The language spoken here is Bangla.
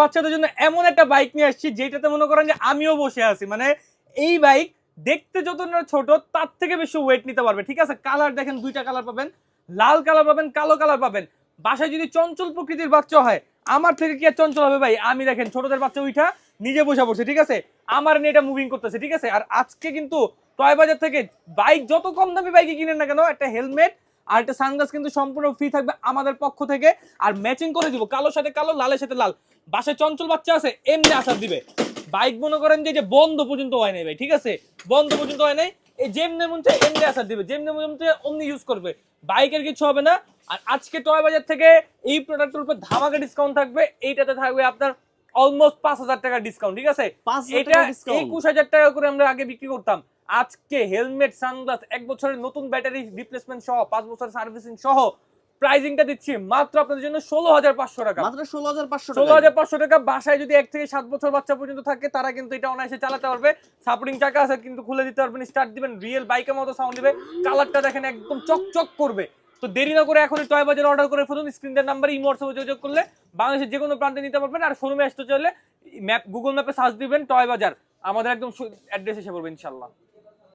বাচ্চাদের জন্য এমন একটা বাইক নিয়ে আসছি, যেটাতে মনে করেন যে আমিও বসে আছি। মানে এই বাইক দেখতে যত না ছোট, তার থেকে বেশি ওয়েট নিতে পারবে, ঠিক আছে? কালার দেখেন, দুইটা কালার পাবেন। লাল কালার পাবেন, কালো কালার পাবেন। বাসায় যদি চঞ্চল প্রকৃতির বাচ্চা হয়, আমার থেকে কি আর চঞ্চল হবে ভাই? আমি দেখেন, ছোটদের বাচ্চা উঠা নিজে বসে পড়ছে, ঠিক আছে? আমার নিয়ে এটা মুভিং করতেছে, ঠিক আছে? আর আজকে কিন্তু টয় বাজার থেকে বাইক যত কম দামি বাইকে কিনেন না কেন, একটা হেলমেট আর একটা সানগ্লাস কিন্তু সম্পূর্ণ ফ্রি থাকবে আমাদের পক্ষ থেকে। আর ম্যাচিং করে দিব কালোর সাথে কালো লালের সাথে লাল। বাসায় চঞ্চল বাচ্চা আছে এমনি আসার দিবে। বাইক মনে করেন যে যে বন্ধ পর্যন্ত হয় নাই ভাই ঠিক আছে? বন্ধ পর্যন্ত হয় নাই এই যেমনি মন চায় এমনি আসার দিবে যেমনি মন চায় অমনি ইউজ করবে। বাইকের কিছু হবে না। আর আজকে টয় বাজার থেকে এই প্রোডাক্টের উপর ধামাকা ডিসকাউন্ট থাকবে এইটাতে থাকবে আপনার অলমোস্ট পাঁচ হাজার টাকা ডিসকাউন্ট ঠিক আছে? এটা একুশ হাজার টাকা করে আমরা আগে বিক্রি করতাম। আজকে হেলমেট সানগ্লাস এক বছরের নতুন ব্যাটারি রিপ্লেসমেন্ট সহ পাঁচ বছরের সার্ভিসিং সহ প্রাইজিংটা দিচ্ছি মাত্র আপনাদের জন্য ষোলো হাজার পাঁচশো টাকা। মাত্র ষোলো হাজার পাঁচশো ষোলো হাজার পাঁচশো টাকা বাসায় যদি এক থেকে সাত বছর বাচ্চা পর্যন্ত থাকে তারা কিন্তু এটা অনায়াসে চালাতে পারবে। সাপোর্টিং চাকা আছে কিন্তু খুলে দিতে পারবেন স্টার্ট দিবেন রিয়েল বাইকের মতো সাউন্ড দিবে। কালারটা দেখেন একদম চকচক করবে। তো দেরি না করে এখনই টয় বাজার অর্ডার করে ফেলুন স্ক্রিনের নাম্বার ইমো হোয়াটসঅ্যাপে যোগাযোগ করলে বাংলাদেশের যে কোনো প্রান্তে নিতে পারবেন। আর শোরুমে আসতে চাইলে ম্যাপ গুগল ম্যাপে সার্চ দিবেন টয় বাজার আমাদের একদম অ্যাড্রেস এসে পড়বে ইনশাল্লাহ